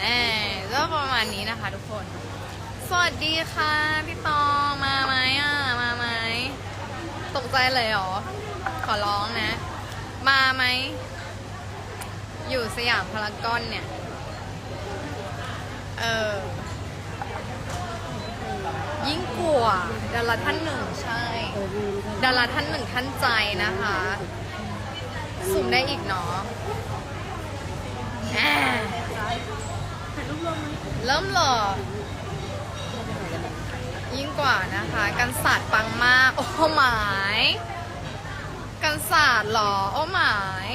เออก็ประมาณนี้นะคะ ทุกคน สวัสดีค่ะพี่ตองมาไหมอะมาไหมตกใจเลยเหรอ ขอร้องนะ มาไหม อยู่สยามพารากอนเนี่ย เออ ยิ่งกว่าดาราท่านหนึ่งใช่ ดาราท่านหนึ่งท่านใจนะคะสุ่มได้อีกเนาะ เริ่มเหรอยิ่งกว่านะคะ กันศาสตร์ปังมาก โอ้หมาย กันศาสตร์เหรอโอ้หมาย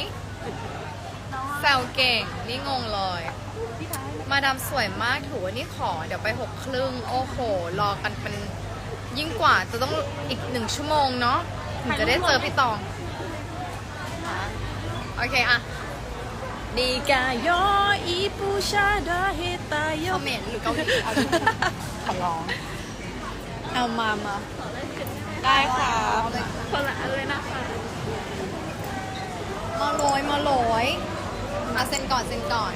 แซวเก่ง นี่งงเลย มาดามสวยมากถือว่านี่ขอ เดี๋ยวไปหกครึ่ง โอ้โห รอกันเป็นยิ่งกว่าจะต้องอีกหนึ่งชั่วโมงเนาะถึงจะได้เจอพี่ตอง โอเคอะ ดีกายออีปูชาดาเฮตายอคอมเมนต์หรือเกาหลีเอาทุกขอร้อง เอามามาได้ค่ะคนละอันเลยนะคะมาโรยมาโรยมาเซ็นก่อนเซ็นก่อน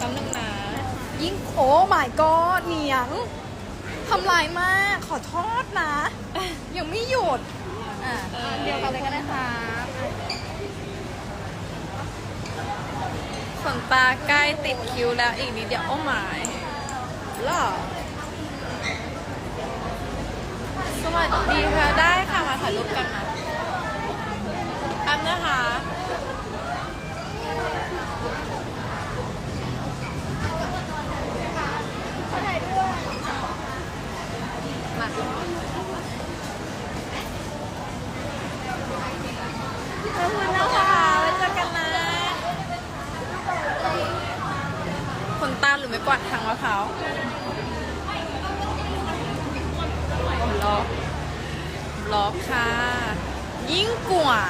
จำหนึ่งนะยิ่งโอ้ my god เหนียงทำลายมาก ขอโทษนะ ยังไม่หยุด อะเดียวกันเลยก็ได้ค่ะ นตาใกล้ติดคิ้วแล้วอีกนิดเดียวโอ้หมายหรอสวัสดีค่ะ ได้ค่ะมาถ่ายรูปกันนะแป๊บนะคะมาขอบคุณนะคะไว้เจอกันนะขนตาห รือไม่กวาดทางมะพร้าวบล็อกบล็อกค่ะ ยิ่งกว่า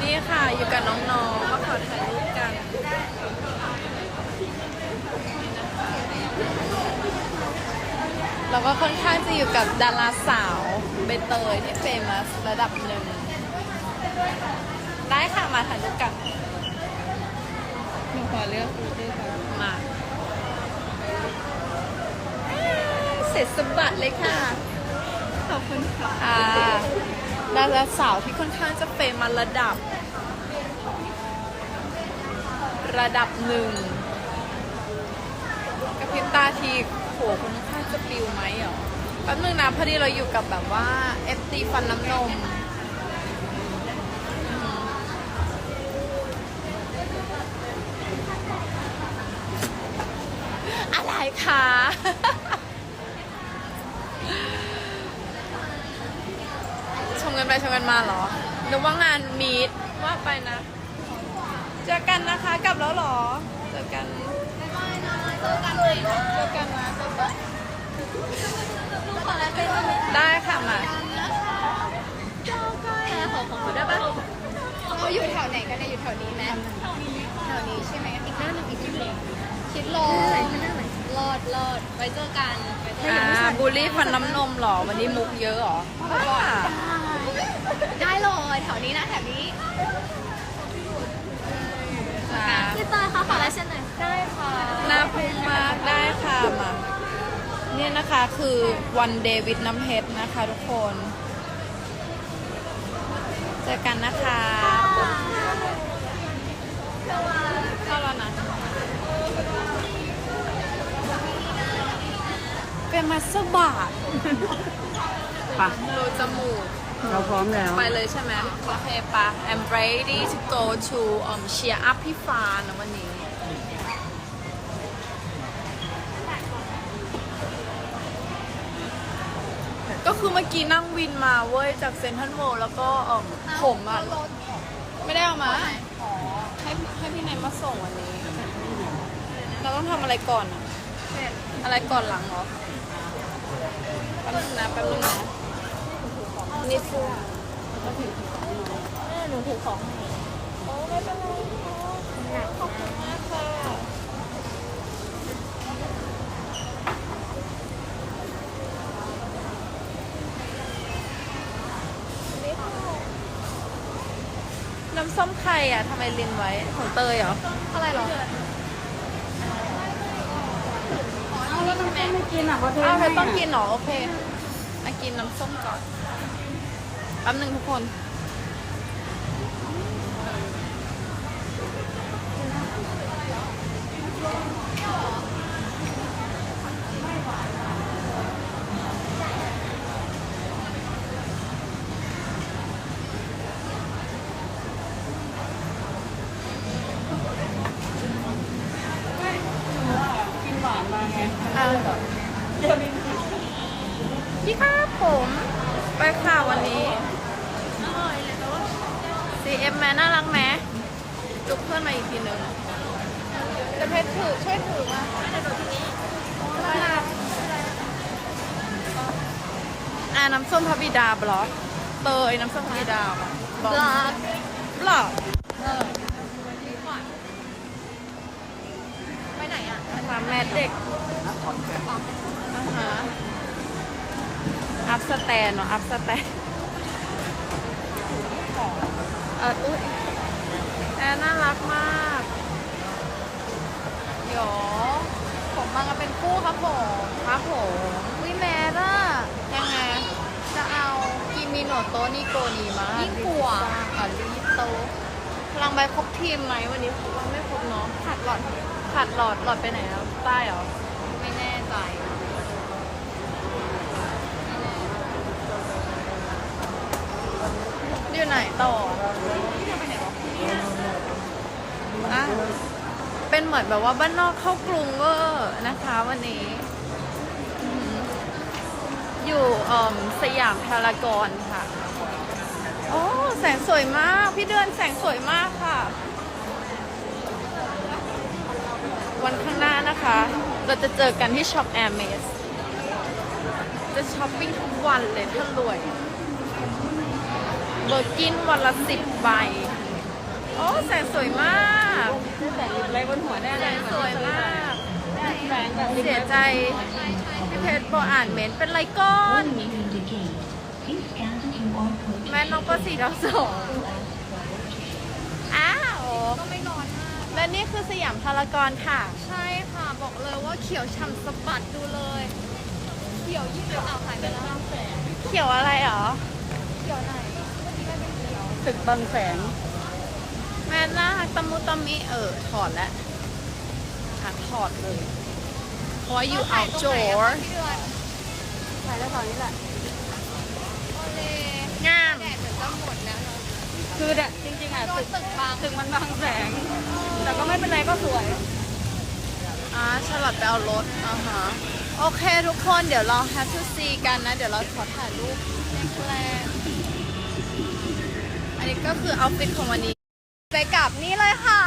นี่ค่ะอยู่กับน้องๆมาขอถ่ายรูปกันแล้วก็ค่อนข้างจะอยู่กับดาราสาว บเตยที่เฟมัสระดับหนึ่ง ได้ค่ะมาถ่ายรูปกันหนูขอเลือกคูด้วยค่ะมาเสร็จสมบัติเลยค่ะ ขอบคุณค่ะอ่าดาราสาวที่ค่อนข้างจะเฟมัสระดับ ระดับหนึ่งกระพริบตาทีโหค่อนข้างจะปิวไหมเหรอแป๊บนึงนะพอดีเราอยู่กับแบบว่าเอฟตีฟันน้ำนม อะไรคะ ชมกันไปชมกันมาเหรอนึกว่างานมีดว่าไปนะ เจอกันนะคะกลับแล้วเหรอ เจอกันเจอกันนะเจอกันนะ เจอกันขอแล้วเป็นได้ค่ะมาแต่ขอของเขาได้ปะเขาอยู่แถวไหนกันเนี่ยอยู่แถวนี้ไหมแถวนี้ใช่ไหมอีกหน้าหนึ่งอีกชิดเลยชิดลอยรอดรอดไว้เจอกันไว้เจออ่ากันบูลลี่ฟันน้ำนมเหรอ วันนี้มุกเยอะเหรอว่าได้เลยแถวนี้นะแถวนี้ค่ะพี่เตยคะขอลายเส้นหน่อยได้ค่ะหน้าพุ่งมากได้ค่ะมา เนี่ยนะคะคือวันเดวิดน้ำเพชรนะคะทุกคน เจอกันนะคะเข้าแล้วนะเป็นมาสบาทปะรูจมูก เราพร้อมแล้ว ไปเลยใช่ไหมโอเคปะ I'm ready to go to um cheer up พี่ฟานะวันนี้ คือเมื่อกี้นั่งวินมาเว้ยจากเซนทรัลโวแล้วก็เออผมอะไม่ได้เอามาให้ให้พี่นายมาส่งวันนี้ เราต้องทำอะไรก่อนอะอะไรก่อนหลังเหรอแป๊บนึงนะแป๊บนึงนะนี่เสื้อหนูถือของโอ้ไม่เป็นไรค่ะขอบคุณมากค่ะ น้ำ ส้มใครอะทำไมลินไว้ของเตยเหรออะไรหรอเอาแล้วน้ำส้มไม่กินอะเพราะเธออ้าวเธอให้ต้องะกินเหรอโอเคมากินน้ำส้มก่อนแป๊บหนึ่งทุกคนกินหวานมาไง อ่า พี่ครับผม ไปค่ะวันนี้ CF แม่น่ารักไหมจุกเพื่อนมาอีกทีหนึ่งจะเพชรถือช่วยถือมาน่ารักอ่าน้ำส้มพระบิดาบล็อกเตยน้ำส้มพระบิดาบล็อกบลักบล็อกไปไหนอะนะคะแมสเด็กอ่าฮะ อัพสแตนเนาะอัพสแตนเอออุ้ยแอนน่ารักมากเดี๋ยวผมมากันเป็นคู่ครับผมครับผมวิแมสอะยังไง จะเอากิมิโนโตนิโกนีมายิ่งกว่าอะลิโตพลังใบครบทีมไหมวันนี้ผมว่าไม่ครบเนาะขาดหลอดขาดหลอดหลอดไปไหนแล้วใต้เหรอ ไม่แน่ใจ อยู่ไหนต่ออะเป็นเหมือนแบบว่าบ้านนอกเข้ากรุงเวอร์นะคะวันนี้ อยู่สยามพารากอนค่ะ โอ้แสงสวยมาก พี่เดือนแสงสวยมากค่ะ วันข้างหน้านะคะ เราจะเจอกันที่ช็อปแอร์เมสจะช้อปปิ้งทุกวันเลยถ้ารวย เบอร์กินวันละสิบใบ โอ้แสงสวยมากแต่งอะไรบนหัวได้แสเลยงสวยมากแสงแบบเสียใจพี่เพชรบอกอ่านเมนต์เป็นไรก้อนแม่น้องก็สีดาวสองอ้าวก็ไม่ร้อนมากและนี่คือสยามพารากอนค่ะ ใช่ค่ะบอกเลยว่าเขียวช่ำสะบัดดูเลย เขียวยิ่งกว่าอ่าวหายไปแล้วเขียวอะไรเหรอ เขียวไหน ตึกบางแสนแม่น่ารักตะมุตะมิเออถอดแล้วหาถอดเลยเพราะว่าอยู่ถ่ายตรงไหนอะ outdoor คะพี่เดือนใช่แล้วตอนนี้แหละโอเลงามแดดเดี๋ยวจะหมดแล้วเนาะคือเนี่ยจริงๆอะโดตึนกตึกบางตึกมันบางแสง แต่ก็ไม่เป็นไรก็สวยอ่าฉลับไปเอารถอ่าฮะโอเคทุกคนเดี๋ยวเรา have to see กันนะ เดี๋ยวเราขอถ่ายรูปแรก อันนี้ก็คือเอาฟิตของวันนี้ ไปกับนี่เลยค่ะ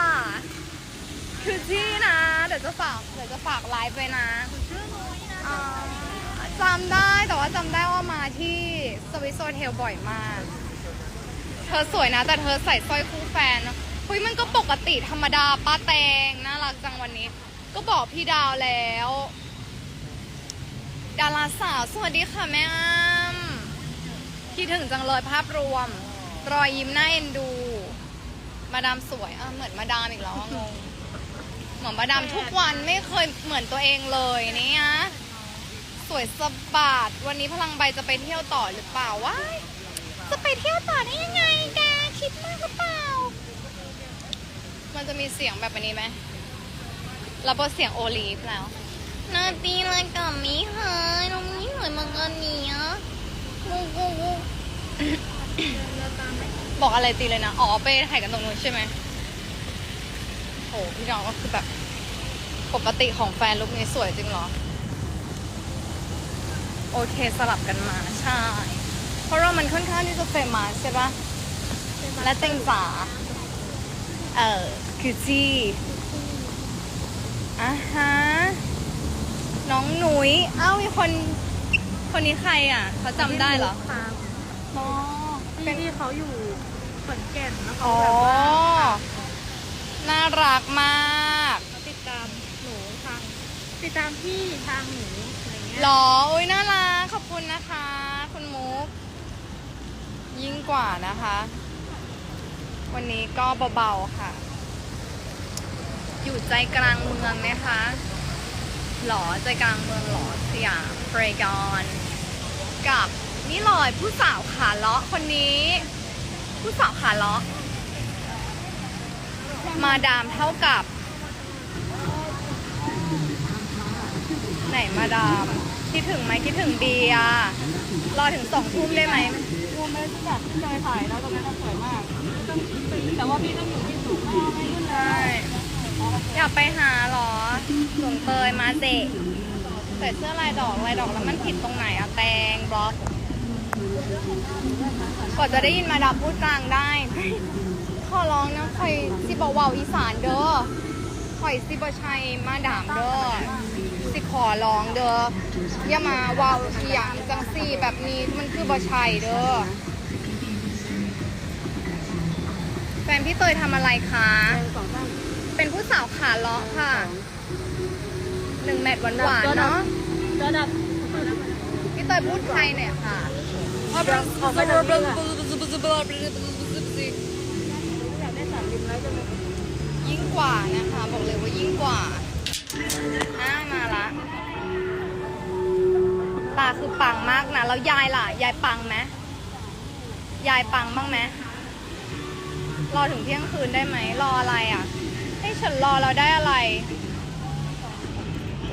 คือจี้นะ เดี๋ยวจะฝากเดี๋ยวจะฝากไลฟ์ไปนะอ่าจำได้แต่ว่าจำได้ว่ามาที่สวิสโซเทลบ่อยมาก เธอสวยนะ แต่เธอใส่สร้อยคู่แฟนเฮ้ยมันก็ปกติธรรมดาป้าแตงน่ารักจังวันนี้ ก็บอกพี่ดาวแล้ว ดาราสาวสวัสดีค่ะแม่อ้ำคิดถึงจังเลยภาพรวม รอยยิ้มหน่าเอ็นดู มาดามสวยอะเหมือนมาดามอีกแล้วอะงง เหมือนมาดามทุกวันไม่เคยเหมือนตัวเองเลยเนี่ยสวยสะบัดวันนี้พลังใบจะไปเที่ยวต่อหรือเปล่าวะจะไปเที่ยวต่อได้ยังไงแกคิดมากหรือเปล่า มันจะมีเสียงแบบนี้ไหมแล้วพอเสียงโอลีฟแล้วนาตีเลยกับมีเฮ้ยน้องมีเหมือนมังกรเนี้ยกูกูกู บอกอะไรตีเลยนะ อ๋อไปถ่ายกันตรงนู้นใช่ไหมโหพี่น้องก็คือแบบ ปกติของแฟนลุคนี้สวยจริงเหรอ โอเคสลับกันมาใช่ เพราะเรามันค่อนข้างที่จะเฟมัสใช่ปะและเต็งจ๋าเออคือจี้อะฮะ น้องหนุยเอ้ามีคน คนนี้ใครอะ เขาจำได้เหรอครับอ๋อ เป็นที่เขาอยู่ข อนแก่นแล้วเขาอ๋อ แบบว่าน่ารักมากติดตามหนูทาง ติดตามพี่ทางหนูอะไรเงี้ยหรออุ้ยน่ารัก ขอบคุณนะคะ คุณมุก ยิ่งกว่านะคะ วันนี้ก็เบาๆค่ะ อยู่ใจกลางเมืองนะคะ หรอใจกลางเมืองหรอสยามเฟรกอน กับนี่เลยผู้สาวขาเลาะคนนี้ ผู้สาวขาเลาะมาดามเท่ากับ ไหนมาดาม คิดถึงไหมคิดถึงเบียร์รอถึงสองทุ่มได้ไหมรวมเลยที่แบบที่เคยถ่ายแล้วตรงนั้นสวยมากต้องแต่ว่าพี่ต้องอยู่ที่สูงไม่ขึ้นเลใช่ยอยากไปหาเหรอสวนเตยมาเจใส่เสื้อลายดอกลายดอกแล้วมันผิดตรงไหนอะแตงบล็อก กว่าจะได้ยินมาดามพูดกลางได้ขอร้องนะคอยสิบเวาอีสานเด้อคอยสิบชัยมาดามเด้อสิขอร้องเด้ออย่ามาเวาอีหยังจังสี่แบบนี้มันคือบชัยเด้อแฟนพี่เตยทำอะไรคะ เป็นผู้สาวขาเลาะค่ะ หนึ่งแมตช์หวานๆเนาะ พี่เตยพูดไทยหน่อยค่ะ ยากได้สามริมแล้วจะไม่ยิ่งกว่านะคะ บอกเลยว่ายิ่งกว่าอ่ามาละตาคือปังมากนะแล้วยายล่ะ ยายปังไหมยายปังบ้างไหมรอถึงเที่ยงคืนได้ไหมรออะไรอะให้ฉันรอเราได้อะไร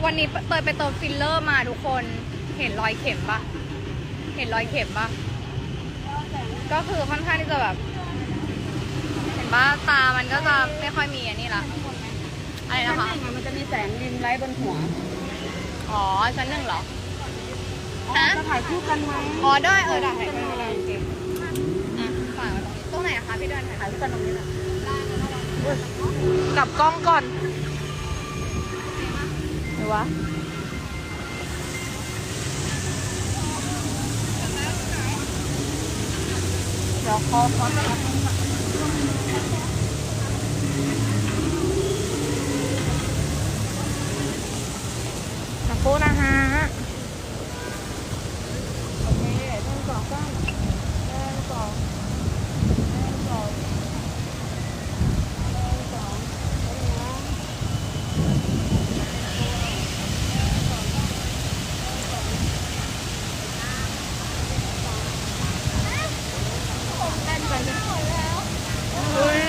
วันนี้เตยไปเติมฟิลเลอร์มาทุกคนเห็นรอยเข็มปะเห็นรอยเข็มปะก็คือค่อนข้างที่จะแบบ เห็นปะตามันก็จะไม่ค่อยมีอันนี้ละอะไรชั้นนะคะหนึ่งอะมันจะมีแสงริมไลท์บนหัวอ๋อชั้นหนึ่งเหรอจะถ่ายคู่กันไหมอ๋อได้เออได้ได้ได้โอเคอะฝากไว้ตรงนี้ตรงไหนอะคะพี่เดินถ่ายถ่ายคู่กันตรงนี้แหละกลับกล้องก่อนหรือวะ ดี๋ยวคอคอจะรับ สักครู่นะฮะ โอเคหนึ่งสองสามหนึ่งสองหนึ่งสองหนึ่งสองแล้วนะ อุ้ย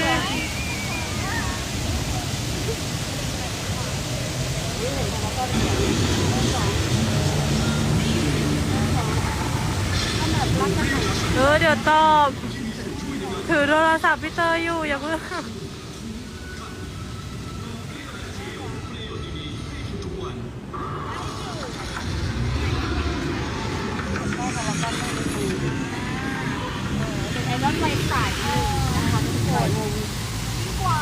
เออเดี๋ยวตอบ ถื อโทรศัพท์พี่เตยอยู่อย่าเพิ่งเป็นไอรอนไฟสายหนึ่งนะคะทุกคนกว่า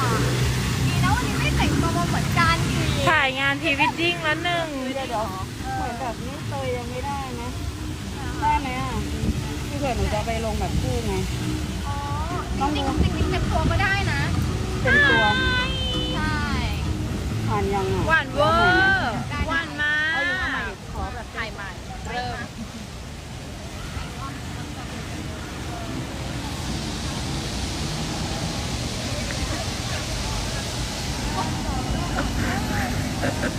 ดีนะวันนี้ไม่แต่งตัวมาเหมือนกันอีถ่ายงานพรีวิดดิ้งแล้วหนึ่งเดี๋ยวเดี๋ยวเหมือนแบบนี้เตยยังไม่ได้นะ ได้ไหมอะที่เผื่อหนูจะไปลงแบบคู่ไง อ๋อจริงๆจริงๆเต็มตัวก็ได้นะ เป็นตัวใช่ ผ่านยังอะหวานเวอร์หวานมาเอาอยู่เอาใหม่กขอแบบถ่ายใหม่ เริ่มโ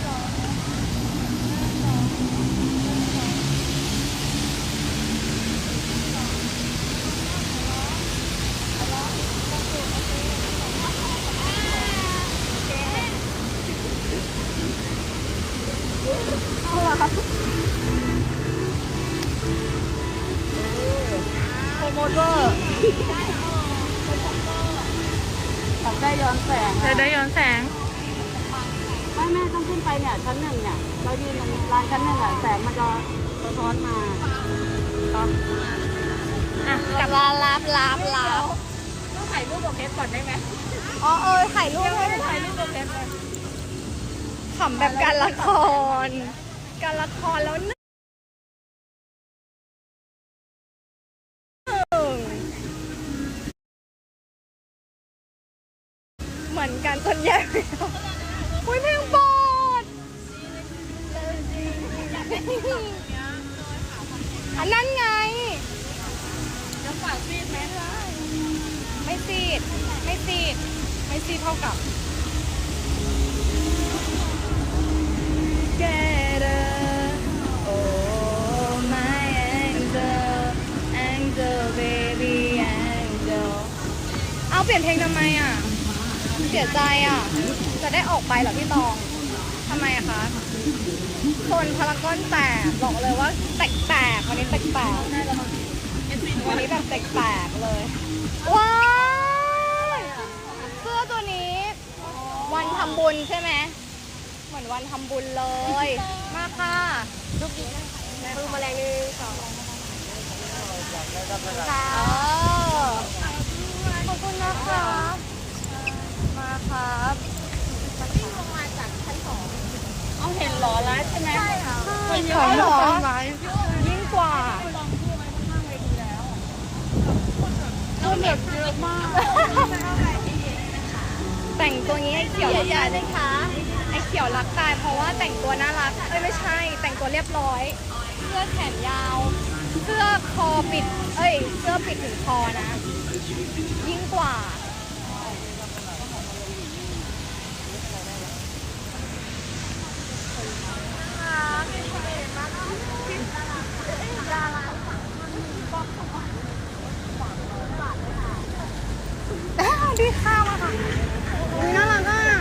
ำแบบการละคร การละครแล้วหนึ่งเหมือนกันจนแย่ไปแล้วอุ้ยเพลงโปรดอันนั้นไงจะฝากซีดไหมไม่ไม่ซีด ไม่ซีด ไม่ซีดเท่ากับ เอาเปลี่ยนเพลงทำไมอะเสียใจอะ จะได้ออกไปเหรอพี่ตองทำไมอะคะคนพารากอนแตกบอกเลยว่าแตกๆวันนี้แตกๆวันนี้แบบแตกๆเลย ว้ายเสื้อตัวนี้ วันทำบุญใช่ไหมเหมือนวันทำบุญเลย มาค่ะลูกดีนะคือแมลงนึงสองค่ะข อบคุณนะครับมาครับเอาเห็นหรอไลฟ์ใช่ไหมใช่ค่ะของหรอยิ่งกว่าคนแบบเยอะมาก แต่งตัวนี้ไอ้เขียวรักอย่าตายเลยค่ะไอ้เขียวรักตายเพราะว่าแต่งตัวน่ารักเอ้ยไม่ใช่ แต่งตัวเรียบร้อยเสื้อแขนยาว เสื้อคอปิด เอ้ย เสื้อปิดถึงคอนะ ยิ่งกว่า ดีค่ะมาค่ะอุ๊ยน่ารักอะหนึ่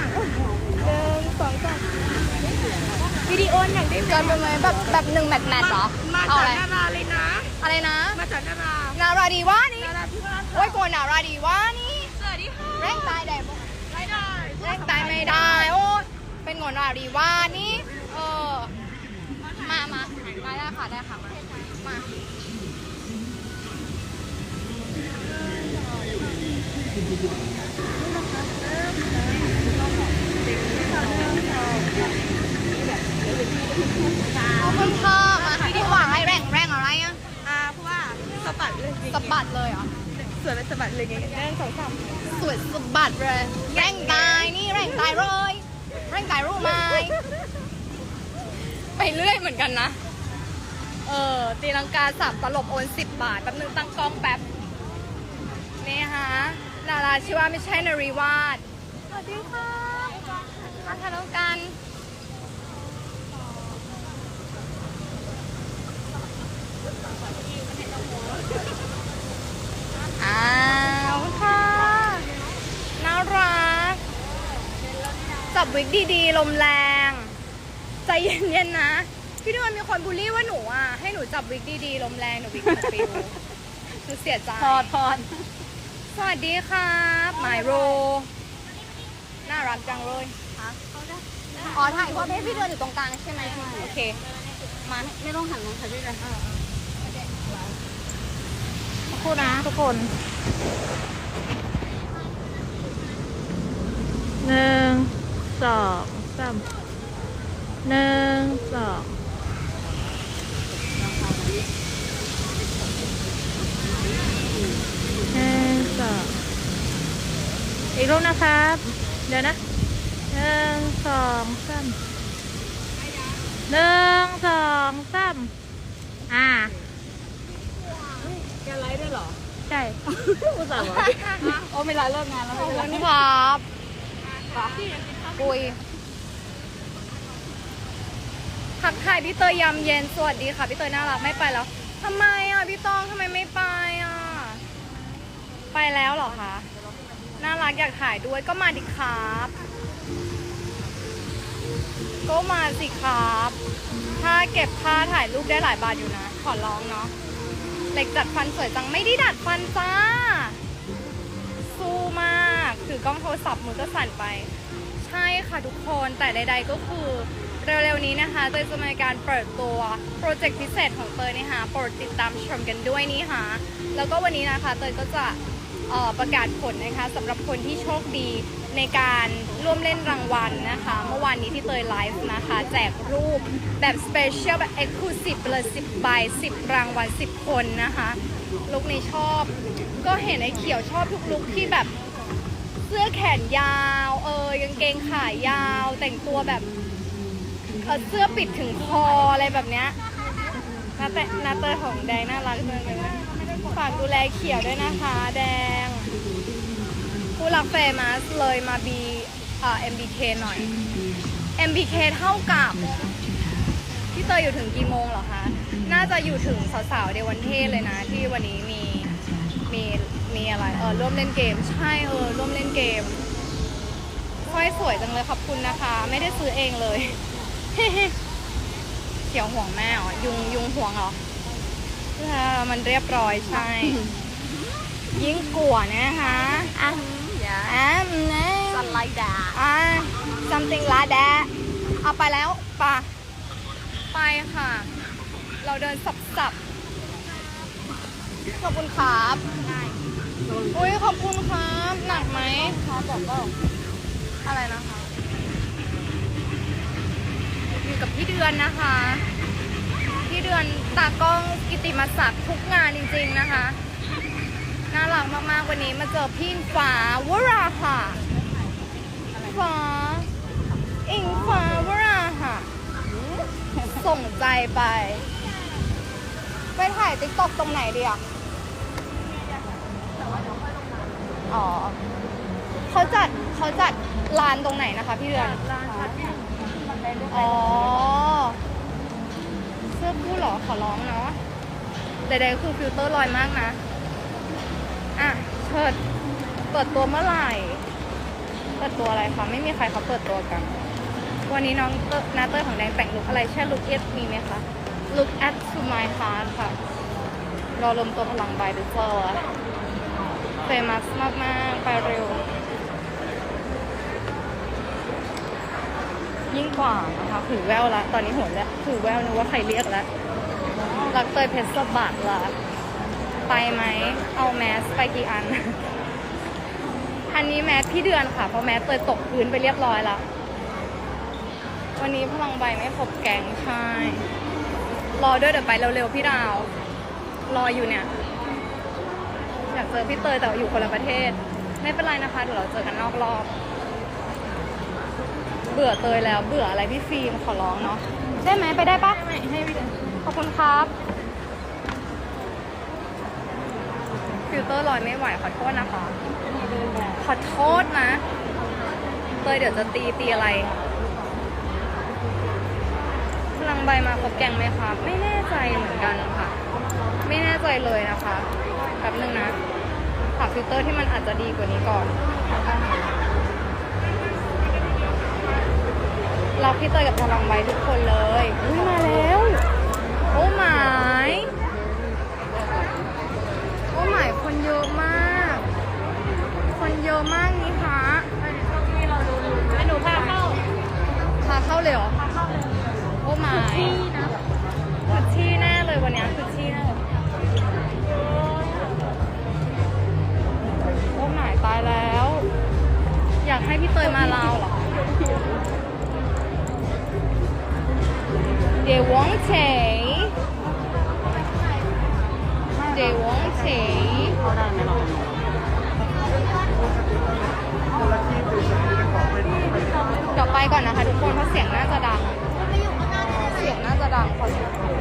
งสองสามวิดีโออย่งที่กันเป็นไหมแบบแบบหนึ่งแมทแมทเหรอ มาเอาจากอะไร นาราเลยนะ อะไรนะ มาจากนารา นาราดีว่านี่นารีว้า โอ้ยโกนาราดีว่านี่สวัสดีค่ะแร่งตายได้ปะไม่ได้แร่งตายไม่ได้โอ้ยเป็นโงนาราดีว่านี่เออมามามาได้ค่ะได้ค่ะมามาขอบคุณค่ะมาวิดีโออะไรแรงแรงอะไรอะอ่าเพราะว่าสะบัดเลยสะบัดเลยเหรอ สวยเป็นสะบัดเลยไงแน่นสองสามสวยสะบัดเลยแรงตายนี่แรงตายเลยแรงตายรู้ไหมไปเรื่อยเหมือนกันนะ เออตีลังกาสับตลบโอนสิบบาทแป๊บนึงตั้งกล้องแป๊บนี่ฮะนาราชื่อว่าไม่ใช่นารีวาดสวัสดีค่ะมาทานน้ำกัน อ้าวค่ะ น่ารัก จับวิกดีๆ ลมแรง ใจเย็นๆนะ พี่ดวนมีคนบูลลี่ว่าหนูอะ ให้หนูจับวิกดีๆ ลมแรง หนูวิกหนูปิวหนูเสียใจพอพอสวัสดีครับหมายโร น่ารักจังเลยอ๋อถ่ายเพราะให้พี่เดินอยู่ตรงกลางใช่ไหมโอเค มาไม่ต้องหันมองใครด้วย นะคู่นะทุกคนหนึ่งสองสามหนึ่งสองหนึ่งสองอีกรูปนะครับ เดี๋ยวนะหนึ่งสองสามหนึ่งสองสามอ่า แกไลฟ์ด้วยเหรอ ใช่อุตส่าห์บอกโอ้ไม่ไลฟ์เลิกงานแล้วขอบไม่คุไลณฟ์ครับปุยทักทายพี่เตยยำเย็น สวัสดีค่ะ พี่เตยน่ารักไม่ไปแล้วทำไมอะพี่ตองทำไมไม่ไปอะ ไปแล้วเหรอคะ น่ารักอยากถ่ายด้วยก็มาดิครับ ก็มาสิครับ ถ้าเก็บค่าถ่ายรูปได้หลายบาทอยู่นะ ขอร้องเนาะ เหล็กจัดฟันสวยจังไม่ได้ดัดฟันจ้า สู้มากถือกล้องโทรศัพท์มือก็สั่นไป ใช่ค่ะทุกคนแต่ใด ๆ ก็คือเร็วๆนี้นะคะเตยจะมีการเปิดตัวโปรเจกต์พิเศษของเตยนะคะโปรดติดตามชมกันด้วยนี่ค่ะ แล้วก็วันนี้นะคะเตยก็จะประกาศผลนะคะสำหรับคนที่โชคดี ในการร่วมเล่นรางวัลนะคะ เมื่อวานนี้ที่เตยไลฟ์นะคะ แจกรูปแบบสเปเชียลแบบเอ็กซ์คลูซีฟเลย10ใบ10รางวัล10คนนะคะลุกนี้ชอบ ก็เห็นไอ้เขียวชอบทุกลุกที่แบบเสื้อแขนยาว เออกางเกงขายาว แต่งตัวแบบเออเสื้อปิดถึงคออะไรแบบเนี้ยนาแต่นาเตอร์ของแดงน่ารักเลยฝากดูแลเขียวด้วยนะคะ แดง ผู้รักเฟมัสเลยมาบีอ่า MBK หน่อย MBK เท่ากับพี่เตยอยู่ถึงกี่โมงเหรอคะ น่าจะอยู่ถึงสาวๆเดวันเทศเลยนะ ที่วันนี้มีมีมีอะไรเออร่วมเล่นเกม ใช่เออร่วมเล่นเกมสร้อยสวยจังเลยขอบคุณนะคะ ไม่ได้ซื้อเองเลยเกี่ยวห่วงแม่เหรอยุงยุงห่วงเหรอเออมันเรียบร้อยใช่ ยิ่งกลัวนะคะอะ อย่าอะนะสันไลดาอ่า something like that เอาไปแล้วปะไปค่ะ เราเดินสับสับขอบคุณครับอุ้ยขอบคุณครับหนักไหมครับบอกก็อะไรนะคะอยู่กับพี่เดือนนะคะ พี่เดือนตากล้องกิติมศักดิ์ทุกงานจริง ๆนะคะ น่ารักมากๆ วันนี้มาเจอพี่ฟ้าวราค่ะฟ้าอิงฟ้าวราค่ะ ส่งใจไป ไปถ่ายติ๊กต็อกตรงไหนดีอะอ๋อเขาจัดเขาจัดลานตรงไหนนะคะพี่เดือนร้านพัดอ๋อเสื้อคู่เหรอขอร้องเนาะใดๆก็คือฟิลเตอร์ลอยมากนะอะ เชิดเปิดตัวเมื่อไหร่ เปิดตัวอะไรคะไม่มีใครเขาเปิดตัวกัน วันนี้น้องเตอร์นาเตอร์ของแดงแต่งลุคอะไรใช่ลุคเอสมีไหมคะ look at to my heart ค่ะรอลมตัวพลังใบดูเฟอร์เฟมัสมากๆไปเร็ว ยิ่งกว่านะคะ ถือแววละ ตอนนี้หัวแล้วถือแววนึกว่าใครเรียกแล้วรักเตยเพชรสบัดละ ไปไหม เอาแมสไปกี่อัน อันนี้แมสพี่เดือนค่ะ เพราะแมสเตยตกพื้นไปเรียบร้อยแล้ว วันนี้พลังใบไม่ครบแกงใช่ รอด้วยเดี๋ยวไปเร็วๆพี่ดาว รออยู่เนี่ย อยากเจอพี่เตยแต่ว่าอยู่คนละประเทศ ไม่เป็นไรนะคะเดี๋ยวเราเจอกันนอกรอบ เบื่อเตยแล้วเบื่ออะไรพี่ฟิล์มขอร้องเนาะได้ไหมไปได้ปะให้พี่เดินขอบคุณครับ ฟิลเตอร์ลอยไม่ไหวขอโทษนะคะ ขอโทษนะเตยเดี๋ยวจะตีตีอะไรพลังใบมาครบแกงไหมครับไม่แน่ใจเหมือนกันค่ะ ไม่แน่ใจเลยนะคะแป๊บนึงนะหาฟิลเตอร์ที่มันอาจจะดีกว่านี้ก่อนรักพี่เตยกับพลังใบทุกคนเลยอุ้ยมาแล้ว โอ้หมาย หมายคนเยอะมาก คนเยอะมากนี่คะที่เราดูหนูพาเข้า พาเข้าเลยเหรอโอ้หมายที่นะคือที่แน่เลยวันนี้คือที่แน่เลยโอ้หมายตายแล้ว อยากให้พี่เตยมาลาวเหรอ เดี๋ยวองเฉย เดวองเฉยเขาได้ไหมหรอเดี๋ยวไปก่อนนะคะทุกคนเพราะเสียงน่าจะดัง เสียงน่าจะดังพอสมควร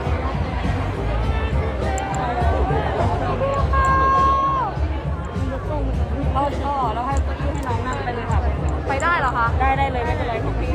เราก็เราให้เก้าอี้ให้น้องนั่งไปเลยค่ะ ไปได้เหรอคะ ได้ได้เลยไม่เป็นไรของพี่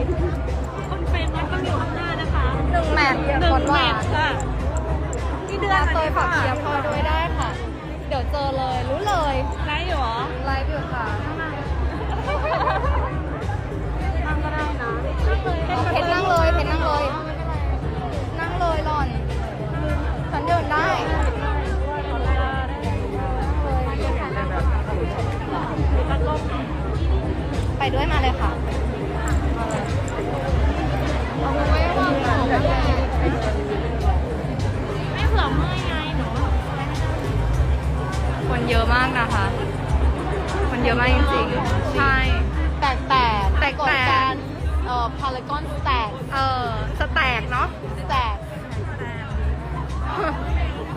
ไปด้วยมาเลยค่ะไม่เผื่อเมื่อยไงหนูคนเยอะมากนะคะ คนเยอะมากจริงๆ ใช่ แตกแตกแตกแตกการเอ่อพารากอนแตกเออสแตกเนาะแตก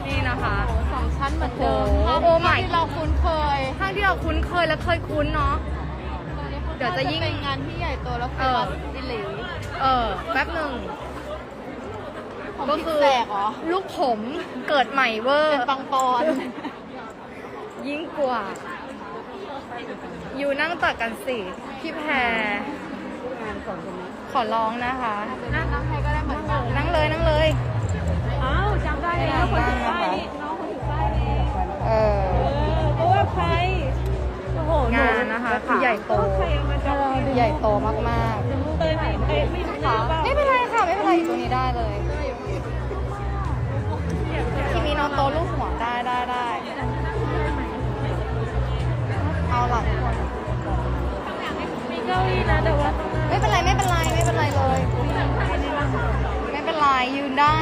นี่นะคะสองชั้นเหมือนเดิมโอ้โหภาพ my ที่เราคุ้นเคยทางที่เราคุ้นเคยและเคยคุ้นเนาะ เดี๋ยวจะยิ่ง เป็นงานที่ใหญ่โตแล้วเฟเออมัสอิหลีเออแป๊บหนึ่งของก็พี่คือแตกเหรอ ลูกผมเกิดใหม่เวอร์ เป็นปังปอนยิ่งกว่ายอยู่นั่งตักกันสิ พี่แพรขอร้องนะคะ นั่งนั่งใครก็ได้เหมือนกันนั่งเลยนั่งเลย อ้าวจำได้แล้วคนถือป้ายนี่น้องคนถือป้ายนี่เออ เออเพราะว่าใคร โอ้โหหงานนะคะคือใหญ่โตใครเอามาจำผิดใหญ่โตมากเตยไม่เอ้ยไม่อยู่นี่หรือเปล่าๆไม่เป็นไรค่ะไม่เป็นไรอยู่ตรงนี้ได้เลยทีมีโนโตะลูกหัวได้ได้ได้เอาหลังคนมีเก้าอี้นะแต่ว่าต้องนั่งไม่เป็นไรไม่เป็นไรไม่เป็นไรเลยไม่เป็นไรยืนได้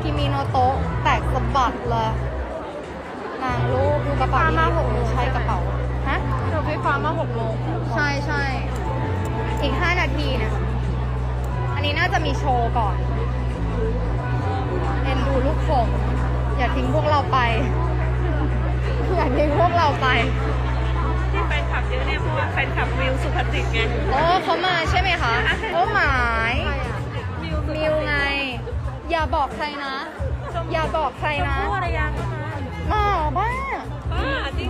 ทีมีโนโตะแตกสะบัดเลย นางลูกดูกระเป๋ามาหกใช้กระเป๋าฮะรถไฟฟ้ามาหกโมงใช่ใช่อีกห้านาทีนะอันนี้น่าจะมีโชว์ก่อนเอ็นดูลูกผมอย่าทิ้งพวกเราไปอย่าทิ้งพวกเราไป ที่แฟนคลับเยอะเนี่ยเพราะว่าแฟนคลับวิวสุภจิตไงโอ้เขามาใช่ไหมคะ โอ้หมายวิวสุภมิวไง อย่าบอกใครนะ อย่าบอกใครนะ พูดอะไร 爸，爸าบ้าจ